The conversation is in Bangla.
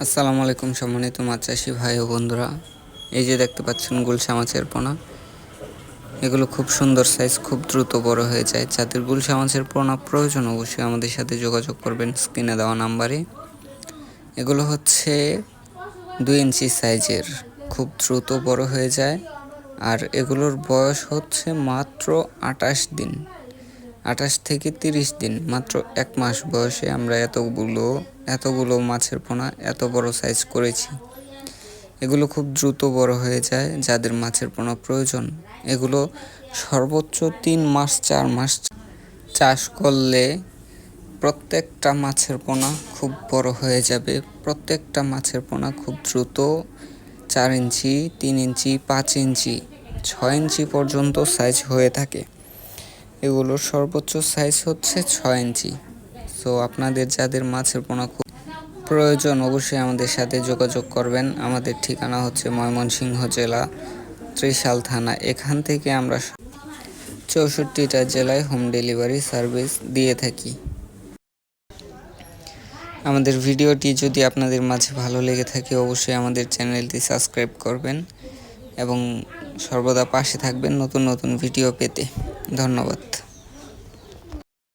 আসসালামু আলাইকুম সম্মানিত মাছ চাষি ভাই ও বন্ধুরা। এই যে দেখতে পাচ্ছেন গুলশা মাছের পোনা। এগুলো খুব সুন্দর সাইজ খুব দ্রুত বড় হয়ে যায়। যাদের গুলশা মাছের পোনা প্রয়োজন, অবশ্যই আমাদের সাথে যোগাযোগ করবেন স্ক্রিনে দেওয়া নাম্বারে। এগুলো হচ্ছে দুই ইঞ্চি সাইজের খুব দ্রুত বড় হয়ে যায়। আর এগুলোর বয়স হচ্ছে মাত্র আটাশ দিন। আঠাশ থেকে তিরিশ দিন, মাত্র এক মাস বয়সে আমরা এতগুলো এতগুলো মাছের পোনা এত বড় সাইজ করেছি। এগুলো খুব দ্রুত বড় হয়ে যায়, যাদের মাছের পোনা প্রয়োজন। এগুলো সর্বোচ্চ তিন মাস, চার মাস চাষ করলে প্রত্যেকটা মাছের পোনা খুব বড় হয়ে যাবে। প্রত্যেকটা মাছের পোনা খুব দ্রুত চার ইঞ্চি, তিন ইঞ্চি, পাঁচ ইঞ্চি, ছয় ইঞ্চি পর্যন্ত সাইজ হয়ে থাকে। এগুলোর সর্বোচ্চ সাইজ হচ্ছে ছয় ইঞ্চি। সো আপনাদের যাদের মাছের পোনা খুব প্রয়োজন, অবশ্যই আমাদের সাথে যোগাযোগ করবেন। আমাদের ঠিকানা হচ্ছে ময়মনসিংহ জেলা, ত্রিশাল থানা। এখান থেকে আমরা চৌষট্টিটা জেলায় হোম ডেলিভারি সার্ভিস দিয়ে থাকি। আমাদের ভিডিওটি যদি আপনাদের মাঝে ভালো লেগে থাকে, অবশ্যই আমাদের চ্যানেলটি সাবস্ক্রাইব করবেন। এবং সর্বদা পাশে থাকবেন নতুন নতুন ভিডিও পেতে। ধন্যবাদ।